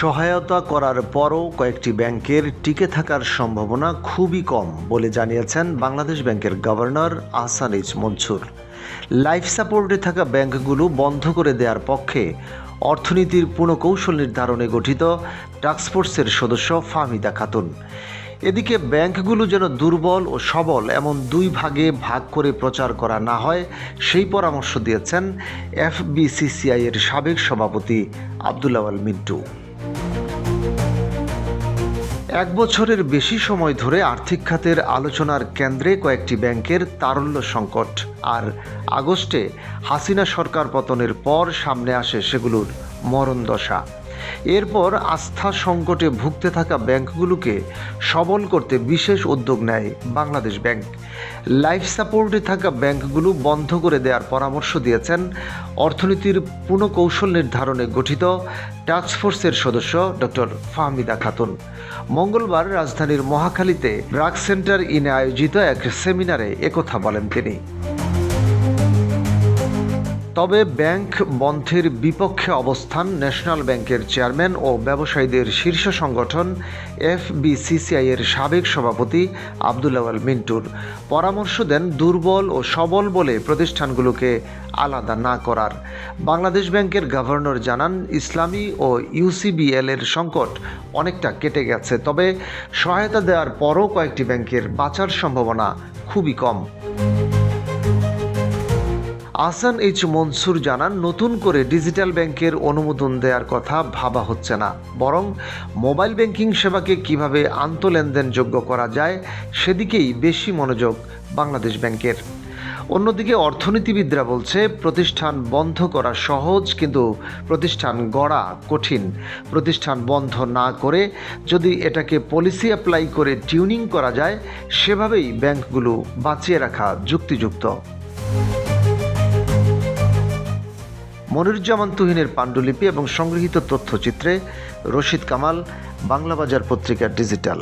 সহায়তা করার পরও কয়েকটি ব্যাংকের টিকে থাকার সম্ভাবনা খুবই কম বলে জানিয়েছেন বাংলাদেশ ব্যাংকের governor Ahsan H Mansur. Life সাপোর্টে থাকা ব্যাংকগুলো বন্ধ করে দেওয়ার পক্ষে অর্থনীতির পুনঃকৌশল নির্ধারণে গঠিত টাস্কফোর্সের সদস্য ফাহমিদা খাতুন। এদিকে ব্যাংকগুলো যেন দুর্বল ও সবল এমন দুই ভাগে ভাগ করে প্রচার করা না হয়, সেই পরামর্শ দিয়েছেন এফবিসিসিআই এর সাবেক সভাপতি আবদুল্লাহ আল মিন্টু। এক বছরের বেশি সময় ধরে আর্থিক খাতের আলোচনার কেন্দ্রে কয়েকটি ব্যাংকের তারল্য সংকট। আর আগস্টে হাসিনা সরকার পতনের পর সামনে আসে সেগুলোর মরণ দশা। এরপর আস্থা সংকটে ভুগতে থাকা ব্যাংকগুলোকে সবল করতে বিশেষ উদ্যোগ নেয় বাংলাদেশ ব্যাংক। লাইফ সাপোর্টে থাকা ব্যাংকগুলো বন্ধ করে দেওয়ার পরামর্শ দিয়েছেন অর্থনীতির পুনঃকৌশল নির্ধারণে গঠিত টাস্কফোর্সের সদস্য ডক্টর ফাহমিদা খাতুন। মঙ্গলবার রাজধানীর মহাখালীতে ব্রাক সেন্টার ইনে আয়োজিত এক সেমিনারে একথা বলেন তিনি। তবে ব্যাংক বন্ধের বিপক্ষে অবস্থান ন্যাশনাল ব্যাংকের চেয়ারম্যান ও ব্যবসায়ীদের শীর্ষ সংগঠন এফবিসিসিআই এর সাবেক সভাপতি আবদুল্লাহ আল মিন্টুর। পরামর্শ দেন দুর্বল ও সবল বলে প্রতিষ্ঠানগুলোকে আলাদা না করার। বাংলাদেশ ব্যাংকের গভর্নর জানান, ইসলামী ও ইউসিবিএল এর সংকট অনেকটা কেটে গেছে, তবে সহায়তা দেওয়ার পরও কয়েকটি ব্যাংকের বাঁচার সম্ভাবনা খুবই কম। আহসান এইচ মনসুর জানান, নতুন করে ডিজিটাল ব্যাংকের অনুমোদন দেওয়ার কথা ভাবা হচ্ছে না। বরং মোবাইল ব্যাংকিং সেবাকে কীভাবে আন্তঃলেনদেনযোগ্য করা যায়, সেদিকেই বেশি মনোযোগ বাংলাদেশ ব্যাংকের। অন্যদিকে অর্থনীতিবিদরা বলছে, প্রতিষ্ঠান বন্ধ করা সহজ, কিন্তু প্রতিষ্ঠান গড়া কঠিন। প্রতিষ্ঠান বন্ধ না করে যদি এটাকে পলিসি অ্যাপ্লাই করে টিউনিং করা যায়, সেভাবেই ব্যাংকগুলো বাঁচিয়ে রাখা যুক্তিযুক্ত। মনিরুজ্জামান তুহিনের পাণ্ডুলিপি এবং সংগৃহীত তথ্যচিত্রে রশিদ কামাল বাংলাবাজার পত্রিকা ডিজিটাল।